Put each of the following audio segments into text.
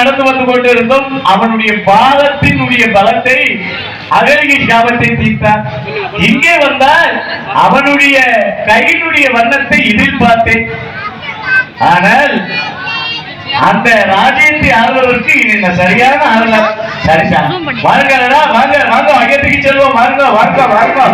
நடந்து வந்து கொண்டிருந்தோம் அவனுடைய பாதத்தினுடைய பலத்தை அகலிகை சாபத்தை தீர்த்தார் இங்கே வந்தால் அவனுடைய கையினுடைய வண்ணத்தை இதில் பார்த்தேன் ஆனால் அந்த ராஜ்யத்தை ஆள்வதற்கு இது என்ன சரியான ஆள சரிசா வாருங்கடா வாங்க வாங்க அகத்துக்கு செல்வோம். வாங்க வாங்க வாங்க.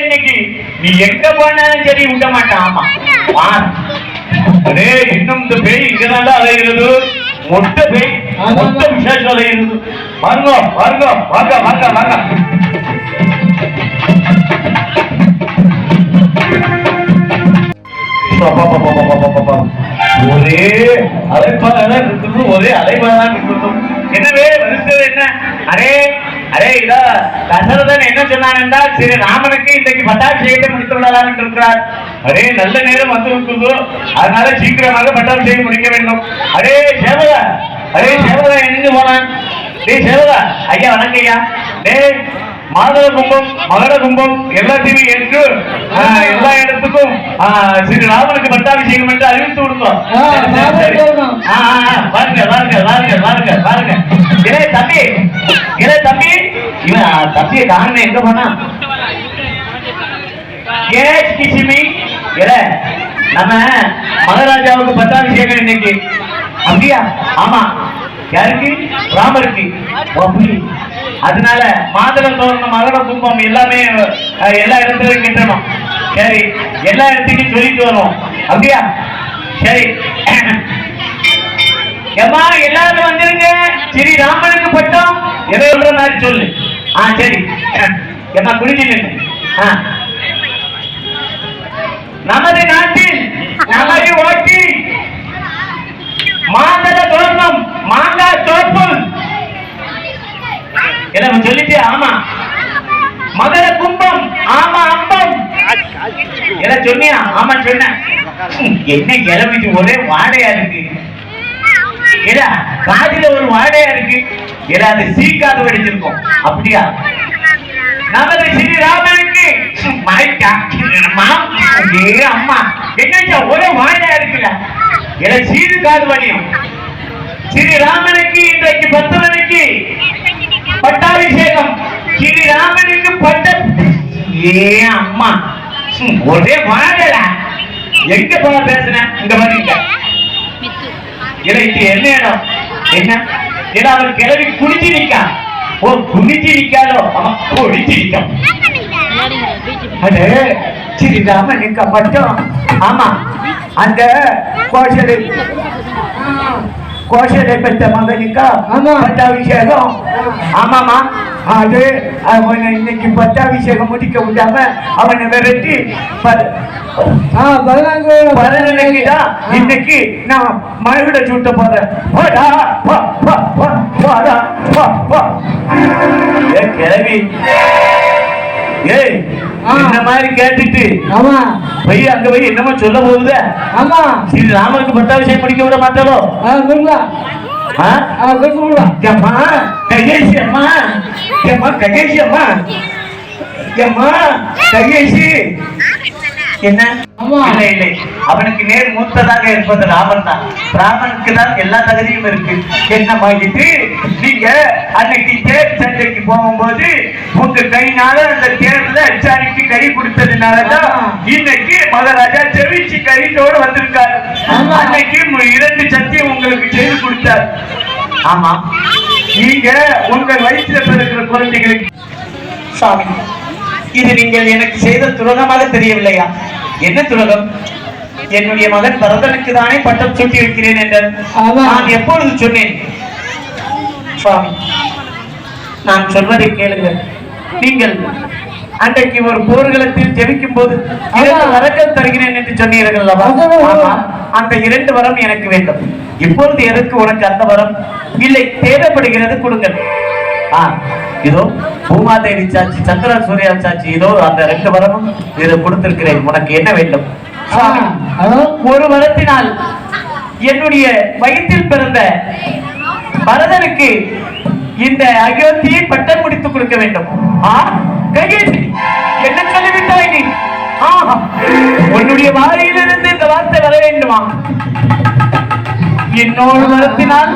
இன்னைக்கு நீ எங்க போனாலும் சரி விட மாட்டான். ஆமா. அதே இன்னும் இந்த பேய் இங்கதான் அலைகிறது. மொத்த பேய் மொத்த விசேஷம் அலைகிறது. வாங்க வாங்க வாங்க. வாங்க வாங்க ஒரே அலைப்பாதான் இருக்கிறது ஒரே அலைப்பாதான் இருக்கிறது என்னவே வருஷம் என்ன? அரே அரே இதா தசரதன் என்ன சொன்னான் என்றால் சரி ராமனுக்கு இன்றைக்கு பட்டாபிஷேகத்தை முடித்து விடலாம் என்று இருக்கிறார் அரே நல்ல நேரம் வந்து விட்டது அதனால சீக்கிரமாக பட்டாபிஷேகம் முடிக்க வேண்டும். அரே சேவகா அரே சேவகா எங்க போனான். டேய் சேவகா ஐயா வணக்கம் ஐயா டேய் மாதவ கும்பம் மகர கும்பம் எல்லாத்தையுமே ஆ, எல்லா இடத்துக்கும் ஸ்ரீ ராமனுக்கு பட்டாபிஷேகம் என்று அறிவித்து விடுத்தோம் வாருங்க வாருங்க வாருங்க வாருங்க வாருங்க இலே தம்பி இலே தம்பி இவன் தப்பிய காரணம் எங்க போனா? ஏ கிச்சிமி இல நம்ம மகாராஜாவுக்கு பட்டாபிஷேகம் இன்னைக்கு அப்படியா? ஆமா. யாருக்கு? ராமருக்கு. அதனால மாதள தோரணம் மகர கும்பம் எல்லாமே எல்லா இடத்துலையும் கிட்டணும் சரி எல்லா இடத்துக்கும் சொல்லிட்டு வருவோம் அப்படியா? சரி. ஏம்மா எல்லாரும் வந்துருங்க. ஸ்ரீ ராமனுக்கு பட்டம். எதை சொல்ற மாதிரி சொல்லு. ஆ சரி. ஏம்மா குடிச்சு நின்று ஆ. நமது நாட்டில் நமது ஓட்டி மாந்தள தோரணம் மாங்காய் தோற்பம் எல்லாம் சொல்லிட்டு ஆமா. மகர கும்பம் ஆமா அம்பம். எல்லாம் சொன்னியா? ஆமா சொன்ன என்ன கிளம்பிட்டு ஒரே வாடையா இருக்கு. ஏடா காதில ஒரு வாடையா இருக்கு. ஏடா அது சீக்காது வெடிச்சிருக்கும். அப்படியா? நமது ஸ்ரீராமனுக்கு அம்மா என்னச்சா ஒரே வாடையா இருக்குல்ல? ஏடா சீது காது வடியும் ஸ்ரீராமனுக்கு இன்றைக்கு பத்து மணிக்கு பட்டாபிஷேகம். ஸ்ரீராமனுக்கு பட்ட ஏ அம்மா ஒரே வாடலா எங்க போன பேசுனேன் இந்த மாதிரி இல்லை இது என்ன இடம்? என்ன? ஏன்னா அவர் கிளவி குடிச்சு நிக்கா ஓ குடிச்சு நிக்காதோ அவன் குடிச்சு நிக்கான் அது ஸ்ரீராமன் நிக்க மட்டும். ஆமா அந்த கோஷலை கோஷலை பெற்ற மகனுக்கா. பட்டாபிஷேகம்? ஆமாமா அது அவனை இன்னைக்கு பட்டாபிஷேகம் முடிக்க விடாம அவனை விரட்டி ப- ஆ பதினான்கு. பதினெண்ணுக்கு தான் இன்னைக்கு நான் மறுவிட சூட்ட போறேன். கிளவி ஏய். இந்த மாதிரி கேட்டுட்டு? ஆமா. போய் அங்க போய் என்னமோ சொல்ல போகுது ஆமா. ஸ்ரீ ராமருக்கு பட்டாபிஷேகம் முடிக்க விட மாட்டாரோ குருலா ஏம்மா ககேஷ் அம்மா. ஏம்மா ககேஷ் அம்மா. ஏம்மா ககேஷ் என்ன. இல்லை இல்லை. அவனுக்கு நேர் மூத்ததாக இருப்பது ராமன் தான். ராமனுக்கு தான் எல்லா தகுதியும் இருக்கு. என்னம்மா இது நீங்க அன்னைக்கு தேர் சண்டைக்கு போகும்போது உங்க கைனால அந்த தேர்ல அச்சாரிக்கு கை கொடுத்ததுனாலதான். இன்னைக்கு மகாராஜா செவிச்சு கைத்தோடு வந்திருக்காரு. அன்னைக்கு இரண்டு சத்தியம் உங்களுக்கு செய்து கொடுத்தார். ஆமா. நீங்க உங்க வயிற்றுல பிறக்கிற குழந்தைகளுக்கு சாமி. இது நீங்கள் எனக்கு செய்த துரோகமாக தெரியவில்லையா? என்ன துரோகம்? என்னுடைய மகன் பரதனுக்கு தானே பட்டம் சூட்டி வைக்கிறேன் என்று ஆமா. நான் எப்பொழுது சொன்னேன்? சுவாமி நான் சொல்வதை கேளுங்கள். நீங்கள் அன்றைக்கு ஒரு போர்க்களத்தில் ஜெபிக்கும் போது இரண்டு. வரங்கள் தருகிறேன் என்று சொன்னீர்கள் அந்த இரண்டு வரம் எனக்கு வேண்டும். இப்பொழுது எதற்கு உனக்கு அந்த வரம்? இல்லை தேவைப்படுகிறது கொடுங்கள். ஆ இதோ பூமாதேவி சாட்சி சந்திர சூர்யா சாட்சி இதோ அந்த ரெண்டு வரமும் இதை கொடுத்திருக்கிறேன். உனக்கு என்ன வேண்டும்? ஒரு வரத்தினால் என்னுடைய வயிற்றில் பிறந்த பரதனுக்கு இந்த அயோத்தியை பட்டம் முடித்து கொடுக்க வேண்டும். ஆ கையேசி என்ன ஆஹா, உன்னுடைய வாயிலிருந்து இந்த வார்த்தை வர வேண்டுமா? என்னோடு வருத்தினால்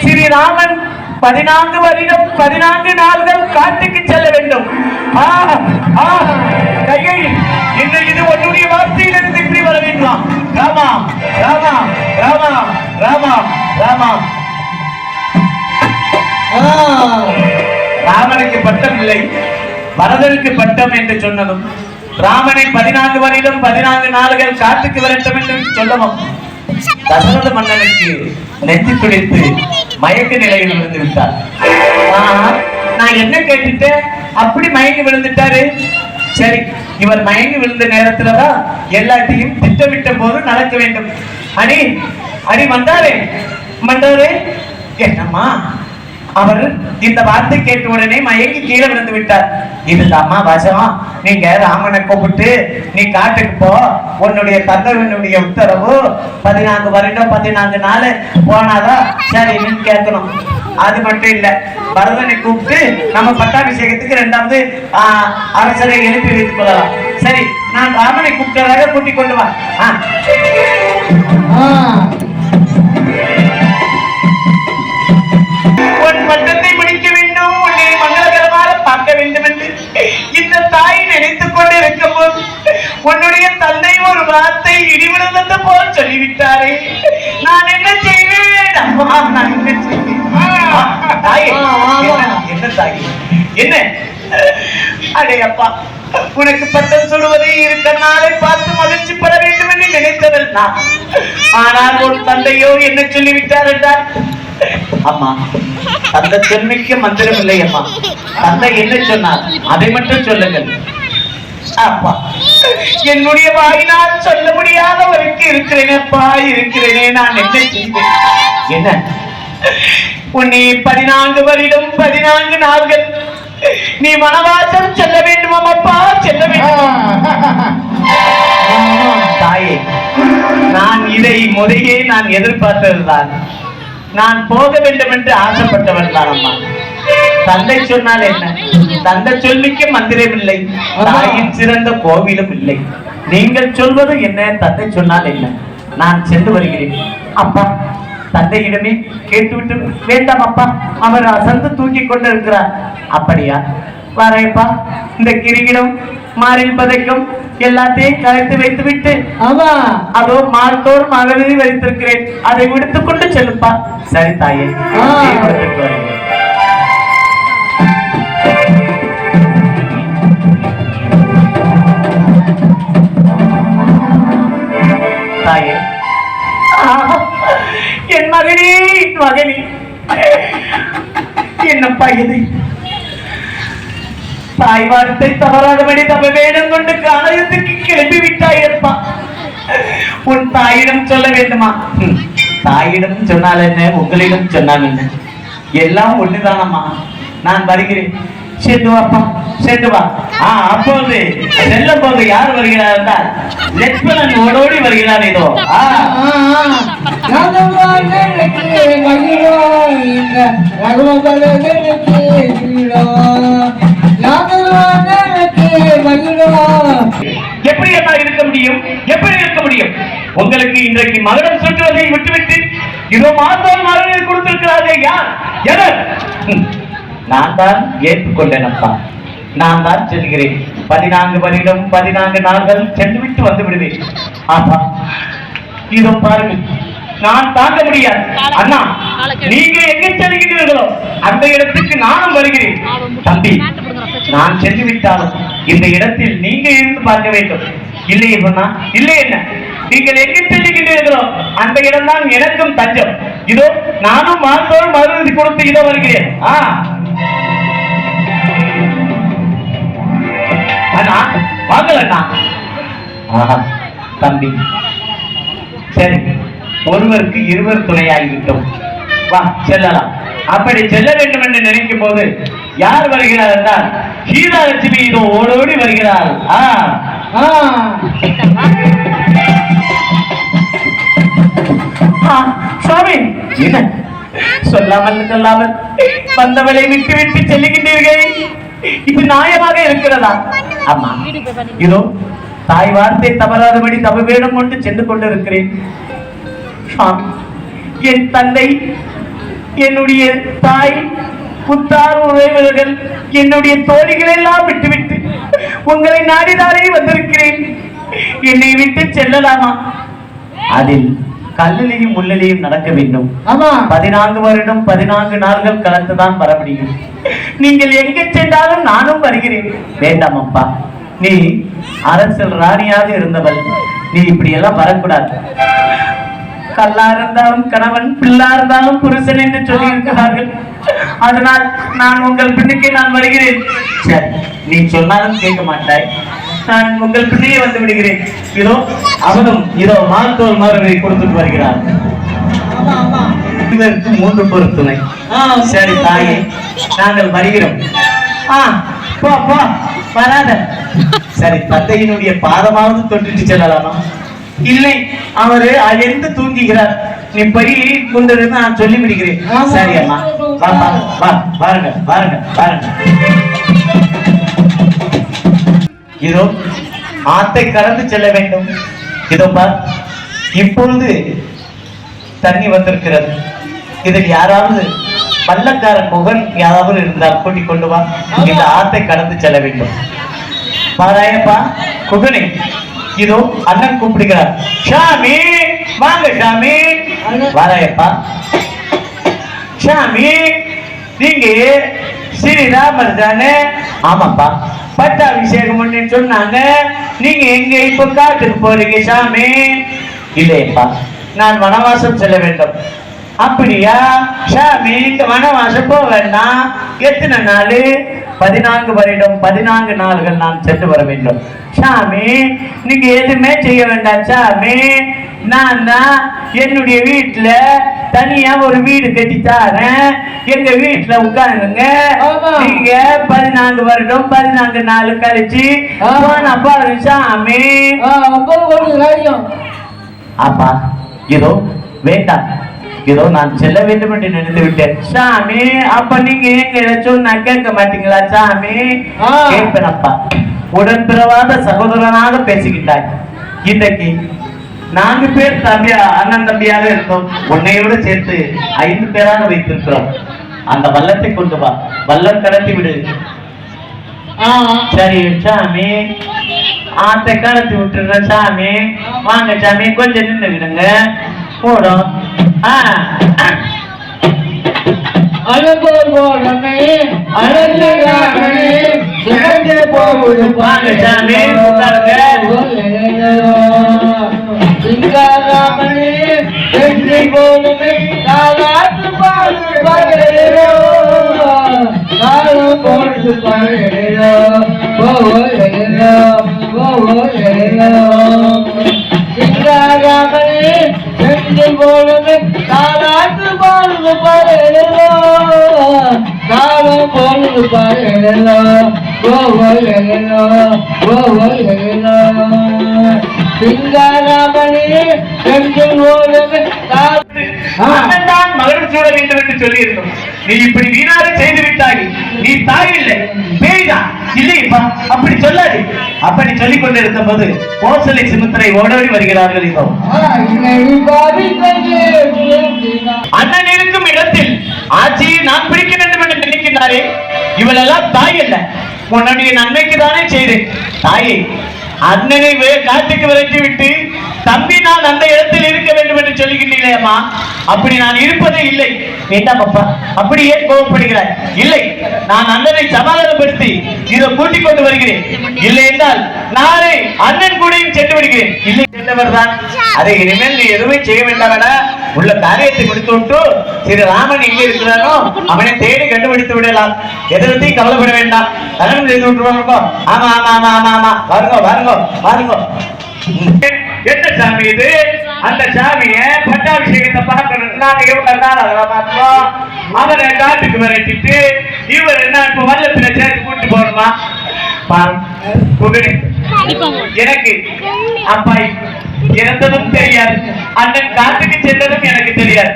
ஸ்ரீராமன் பதினான்கு வருடம் பதினான்கு நாள்கள் காட்டுக்கு செல்ல வேண்டும். கையை இன்று இது உன்னுடைய வார்த்தையிலிருந்து இப்படி வர வேண்டுமா ராமா ராமா ராமா ராமா. ராமா ராமனுக்கு பட்டம் இல்லை. பரதனுக்கு பட்டம் என்று சொன்னதும் ராமனை பதினான்கு வருடம் பதினான்கு நாள்கள் காட்டுக்கு வரட்டும் என்று சொல்லவும். தசரத மன்னனுக்கு நெஞ்சு துடித்து மயக்க நிலையில் விழுந்து விட்டார். நான் என்ன கேட்டுட்டேன்? அப்படி மயங்கி விழுந்துட்டாரு. சரி இவர் மயங்கி விழுந்த நேரத்துலதான் எல்லாத்தையும் திட்டமிட்ட போது நடக்க வேண்டும். அடி அடி வந்தாரே வந்தாரே என்னம்மா? அவர் இந்த வார்த்தை கேட்ட உடனே மயங்கி கீழே விழுந்து விட்டார். இதுதாம்மா வசம் நீங்க ராமனை கூப்பிட்டு நீ காட்டுக்கு போ. உன்னுடைய தந்தவனுடைய உத்தரவு பதினான்கு வருடம் பதினான்கு நாள் போனாதான் சரி நீ கேட்கணும். அது மட்டும் இல்ல பரதனை கூப்பிட்டு நம்ம பட்டாபிஷேகத்துக்கு ரெண்டாவது ஆஹ், அரசரை எழுப்பி வைத்துக் கொள்ளலாம். சரி நான் ராமனை கூப்பிட்டதாக கூட்டிக் கொண்டு வா. பட்டத்தை முடிக்க வேண்டும். உன்னை மங்களகரமாக பார்க்க வேண்டும் என்று இந்த தாய் நினைத்துக் கொண்டு இருக்கும் போது உன்னுடைய தந்தை ஒரு வார்த்தை இடிவிழுந்தது போல் சொல்லிவிட்டாரே. நான் என்ன செய்வேன்? அம்மா நான் என்ன செய்வேன்? தாயே, என்ன- என்ன தாய்? என்ன? அடே அப்பா உனக்கு பட்டம் சொல்வதை இருக்க நாளை பார்த்து மகிழ்ச்சி பட வேண்டும் என்று நினைத்தவள் நான். ஆனால் உன் தந்தையோ என்ன சொல்லிவிட்டார் என்றார் அம்மா அந்த சொல்மிக்க மந்திரம் இல்லை அம்மா. தந்தை என்ன சொன்னார்? அதை மட்டும் சொல்லுங்கள். அப்பா என்னுடைய வாயினால் சொல்ல முடியாத வரைக்கும் இருக்கிறேனப்பா இருக்கிறேனே நான் என்ன செய்வேன்? என்ன? உன்னை பதினான்கு வருடம் பதினான்கு நாள்கள் நீ மனவாசம் செல்ல வேண்டும் அப்பா செல்ல வேண்டும் தாயே நான் இதை முறையே நான் எதிர்பார்த்ததுதான். நான் போக வேண்டும் என்று ஆசைப்பட்டவன் தான் அம்மா தந்தை சொன்னால் என்ன? தந்தை சொல்லிக்க மந்திரம் இல்லை. தாயின் சிறந்த கோவிலும் இல்லை. நீங்கள் சொல்வது என்ன? தந்தை சொன்னால் என்ன? நான் சென்று வருகிறேன். அப்பா தந்தையிடமே கேட்டுவிட்டு வேண்டாம் அப்பா அவர் அசந்து தூக்கி கொண்டு இருக்கிறார் அப்படியா? வரேப்பா இந்த கிரிகிடம் மாறில் பதைக்கும் எல்லாத்தையும் கலைத்து வைத்து விட்டு அதோ மார்த்தோர் மகளிர் வைத்திருக்கிறேன். அதை விடுத்துக் கொண்டு செல்லுப்பா. சரி தாயே. தாயே. என் மகனே மகனே. என்னப்பா இது? தாய் வார்த்தை தவறாதபடி தவ வேடம் கொண்டு காலத்துக்கு கிளம்பி விட்டாயப்பா. உன் தாயிடம் சொல்ல வேண்டுமா? தாயிடம் சொன்னால் என்ன? உங்களிடம் சொன்னால் என்ன? எல்லாம் ஒண்ணுதானம்மா. நான் வருகிறேன். சென்று வாப்பா சென்று வா. ஆ அப்போது செல்லும் போது யார் வருகிறார் என்றால் லட்சுமணன் ஓடோடி வருகிறார் இதோ. ஆ. எப்படி எல்லாம் இருக்க முடியும்? எப்படி இருக்க முடியும்? உங்களுக்கு இன்றைக்கு மகரம் சுற்றுவதை விட்டுவிட்டு இதோ மாதம் மகனில் கொடுத்திருக்கிறாரே யார்? எவர்? நான் தான் ஏற்றுக்கொண்டேன் அப்பா நான் தான் செல்கிறேன். பதினான்கு வருடம் பதினான்கு நாள்கள் சென்று விட்டு வந்து விடுவேன். ஆமா இதோ பாருங்கள். நான் தாங்க முடியாது அண்ணா நீங்க எங்க செல்கிறீர்களோ அந்த இடத்துக்கு நானும் வருகிறேன். தம்பி நான் சென்று விட்டாலும் இந்த இடத்தில் நீங்க இருந்து பார்க்க வேண்டும். இல்லையே சொன்னா இல்லை என்ன? நீங்கள் எங்க செல்லுகின்றீர்களோ அந்த இடம் தான் எனக்கும் தஞ்சம். இதோ நானும் மாதோடு மறுபடி கொடுத்து இதோ வருகிறேன். ஆ. அண்ணா வாங்கல் அண்ணா ஆஹா தம்பி. சரி. ஒருவருக்கு இருவர் துணையாகிவிட்டோம். வா செல்லலாம். அப்படி செல்ல வேண்டும் என்று நினைக்கும் போது யார் வருகிறார் என்றால் கீதா லட்சுமி இதோ ஓடோடி வருகிறார் ஆ. சுவாமி. என்ன? சொல்லாமல் சொல்லாமல் வந்தவளை விட்டு விட்டு செல்லுகின்றீர்கள். இது நியாயமாக இருக்கிறதா? ஆமா. இதோ தாய் வார்த்தை தவறாதபடி தவ வேடம் கொண்டு சென்று கொண்டிருக்கிறேன். என் தந்தை என்னுடைய தாய் புத்தார் உறவினர்கள் என்னுடைய தோழிகள் எல்லாம் விட்டுவிட்டு உங்களை நாடிதானே வந்திருக்கிறேன். என்னை விட்டு செல்லலாமா? அதில் கல்லிலையும் முள்ளிலையும் நடக்க வேண்டும். ஆமா. பதினான்கு வருடம் பதினான்கு நாள்கள் கலந்துதான் வர முடியும். நீங்கள் எங்க சென்றாலும் நானும் வருகிறேன். வேண்டாம் அப்பா. நீ அரசல் ராணியாக இருந்தவள். நீ இப்படி எல்லாம் வரக்கூடாது. கல்லா இருந்தாலும் கணவன் பிள்ளா இருந்தாலும் புருஷன் என்று சொல்லி இருக்கிறார்கள் அதனால் நான் உங்கள் பின்னுக்கே நான் வருகிறேன். சரி நீ சொன்னாலும் கேட்க மாட்டாய். நான் உங்கள் பின்னையே வந்து விடுகிறேன். இதோ அவனும் இதோ மாத்தோல் மருவை கொடுத்துட்டு வருகிறார் ஆமா ஆமா இதற்கு மூன்று பொருத்துணை சரி தாயே நாங்கள் வருகிறோம். ஆ போ போ வராத. சரி தந்தையினுடைய பாதமாவது தொட்டுட்டு செல்லலாமா? இல்லை அவரு அயர்ந்து தூங்குகிறார். நீ போய் கொண்டு நான் சொல்லி ஆமா. சரி அம்மா வா வா வா பாருங்க பாருங்க பாருங்க இதோ ஆத்தை கடந்து செல்ல வேண்டும். இதோ பார் இப்பொழுது தண்ணி வந்திருக்கிறது. இதில் யாராவது பள்ளக்கார முகன் யாராவது இருந்தால் கூட்டிக் கொண்டு வா. இந்த ஆத்தை கடந்து செல்ல வேண்டும். பாராயப்பா குகனே. இதோ அண்ணன் கூப்பிடுகிறார் ஷாமி வாங்க ஷாமி வாராயப்பா ஷாமி நீங்க ஸ்ரீராமர் தானே ஆமாப்பா பட்டாபிஷேகம் பண்ணி சொன்னாங்க நீங்க எங்க இப்ப காட்டுக்கு போறீங்க சாமி இல்லையப்பா நான் வனவாசம் செல்ல வேண்டும் அப்படியா சாமி இந்த வனவாசம் போக வேண்டாம் எத்தனை நாள் பதினான்கு வருடம் பதினான்கு நாள்கள் நான் சென்று வர வேண்டும். சாமி நீங்க எதுவுமே செய்ய வேண்டாம் சாமி. நான் தான் என்னுடைய வீட்டுல தனியா ஒரு வீடு கட்டி தாரேன். எங்க வீட்டுல உட்காருங்க. நீங்க பதினான்கு வருடம் பதினான்கு நாள் கழிச்சு பாரு சாமி. அப்பா இதோ வேண்டாம். இதோ நான் செல்ல வேண்டும் என்று நினைத்து விட்டேன். சாமி அப்ப நீங்க எங்க ஏதாச்சும் நான் கேட்க மாட்டீங்களா சாமி. கேட்பேன் அப்பா உடன் பிறவாத சகோதரனாக பேசுகின்றாய். இன்றைக்கு நான்கு பேர் தம்பியா அண்ணன் தம்பியாக இருந்தோம். உன்னையோடு சேர்த்து ஐந்து பேராக வைத்திருக்கிறோம். அந்த வல்லத்தை கொண்டு வா. வல்லம் கடத்தி விடு. சரி சாமி. ஆத்தை கடத்தி விட்டுருங்க சாமி. வாங்க சாமி. கொஞ்சம் நின்று விடுங்க போடும் ஆ அழகோர் போடமே அழகாகவே சிறந்து போகுது வாங்க சாமி, உட்காருங்க. சிங்காராமனே வெற்றி போதுமே தாலாட்டு பாடு பகலேரோ நாளும் போட்டு பகலேரோ ஓலேரோ ஓலேரோ சிங்காராமனே வெற்றி போதுமே தாலாட்டு பாடு பகலேரோ நாளும் போட்டு பகலேரோ ஓலேரோ ஓலேரோ சிங்காராமனே அண்ணன் தான் மகன் சூட வேண்டும் என்று சொல்லி இருந்தோம் நீ இப்படி வீணாக செய்து விட்டாய். நீ தாய் இல்லை பேய்தான் இல்லையப்பா அப்படி சொல்லாது. அப்படி சொல்லிக் கொண்டிருந்த போது கோசலை சிமுத்திரை ஓடோடி வருகிறார்கள் இதோ அண்ணன் இருக்கும் இடத்தில் ஆட்சியை நான் பிடிக்க வேண்டும் என்று நினைக்கின்றாரே. இவளெல்லாம் தாய் அல்ல. உன்னுடைய நன்மைக்கு தானே செய்தேன். தாயே அண்ணனை காட்டுக்கு விரட்டி விட்டு தம்பி நான் அந்த இடத்தில் இருக்க வேண்டும் என்று சொல்லுகின்றீர்களேம்மா அப்படி நான் இருப்பதே இல்லை. வேண்டாம் அப்பா அப்படி ஏன் கோபப்படுகிறாய்? இல்லை நான் அண்ணனை சமாதானப்படுத்தி இதை கூட்டிக் கொண்டு வருகிறேன். இல்லை என்றால் நானே அண்ணன் கூடயும் சென்று விடுகிறேன். இல்லை சென்றவர் தான். அதை இனிமேல் நீ எதுவுமே செய்ய வேண்டாம் உள்ள காரியத்தை முடித்து விட்டு திரு ராமன் எங்கே இருக்கிறானோ அவனை தேடி கண்டுபிடித்து விடலாம். எதை பத்தியும் கவலைப்பட வேண்டாம். கல்யாணம் செய்து விட்டுருவாங்க ஆமா ஆமா ஆமா ஆமா ஆமா. வருங்க வருங்க வருங்க என்ன சாமி இது? அந்த சாமிய பட்டாபிஷேகத்தை பார்க்கணும். நாங்க எவ்வளவு நாள் அதெல்லாம் பார்த்தோம் அவரை காட்டுக்கு விரட்டிட்டு இவர் என்ன இப்ப வல்லத்துல சேர்த்து கூட்டு போகணுமா? எனக்கு அப்பா இறந்ததும் தெரியாது. அண்ணன் காட்டுக்கு சென்றதும் எனக்கு தெரியாது.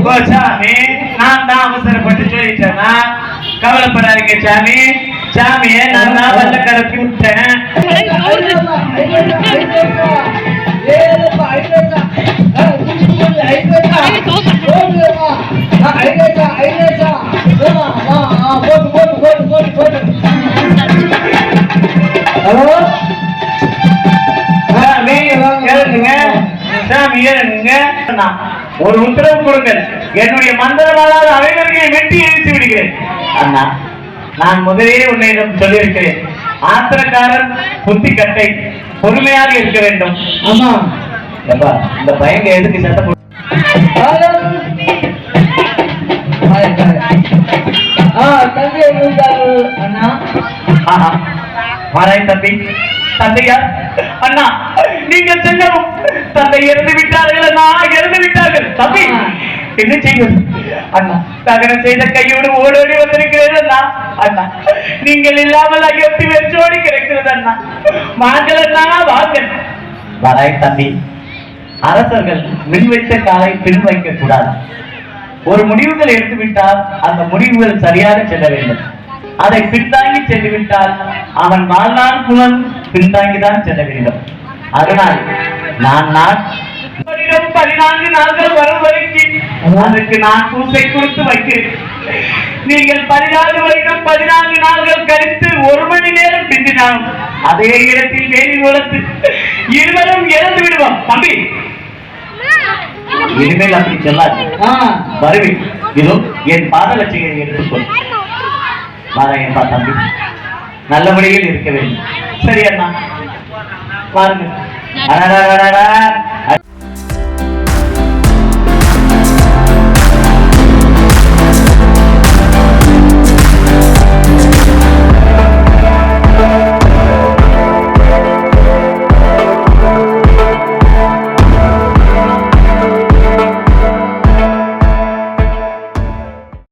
ஓ சாமி நான் தான் அவசரப்பட்டு சொல்லிட்டேன்னா கவலைப்படாதீங்க சாமி. சாமியை நான் தான் ஹலோ? சாமி கேளுங்க. சாமி ஏறுங்க. ஒரு உத்தரவு கொடுங்கள் என்னுடைய மந்திரவாளால் அனைவரையும் வெட்டி எரித்து விடுகிறேன். அண்ணா நான் முதலே உன்னிடம் சொல்லியிருக்கிறேன். ஆத்திரக்காரன் புத்தி கட்டை பொறுமையாக இருக்க வேண்டும். ஆமா. எப்பா இந்த பையங்க எதுக்கு சட்டை ஆ தந்தை அண்ணா. மாறாய் தம்பி தந்தையா அண்ணா நீங்கள் செல்லவும். தந்தை இறந்து விட்டார்கள் அண்ணா இறந்து விட்டார்கள். தம்பி என்ன செய்வது? அண்ணா தகனம் செய்த கையோடு ஓடோடி வந்திருக்கிறது அண்ணா. அண்ணா நீங்கள் இல்லாமல் அயோத்தி வெற்றோடி கிடக்கிறது அண்ணா. வாங்கள் அண்ணா வாங்கள். வராய் தம்பி. அரசர்கள் மின் வைத்த காலை பின் வைக்க கூடாது ஒரு முடிவுகள் எடுத்துவிட்டால் அந்த முடிவுகள் சரியாக செல்ல வேண்டும். அதை பின்தாங்கி சென்று விட்டால் அவன் வாழ்நாள் புலன் பின்தாங்கிதான் செல்ல வேண்டும் அதனால் நான் நான் பதினான்கு நாட்கள் வரும் வரைக்கும் அதற்கு நான் பூசை கொடுத்து வைக்கிறேன். நீங்கள் பதினாலு வருடம் பதினான்கு நாட்கள் கழித்து ஒரு மணி நேரம் பிந்தினாலும் அதே இடத்தில் வேலி வளர்த்து இருவரும் இறந்து விடுவோம். தம்பி. இனிமேல் அப்படி சொல்லாது. வருவேன் இதோ என் பாதலட்சியை எடுத்துக்கொள். வாராயப்பா தம்பி. நல்லபடியில் இருக்க வேண்டும். சரி அண்ணா. பாருங்க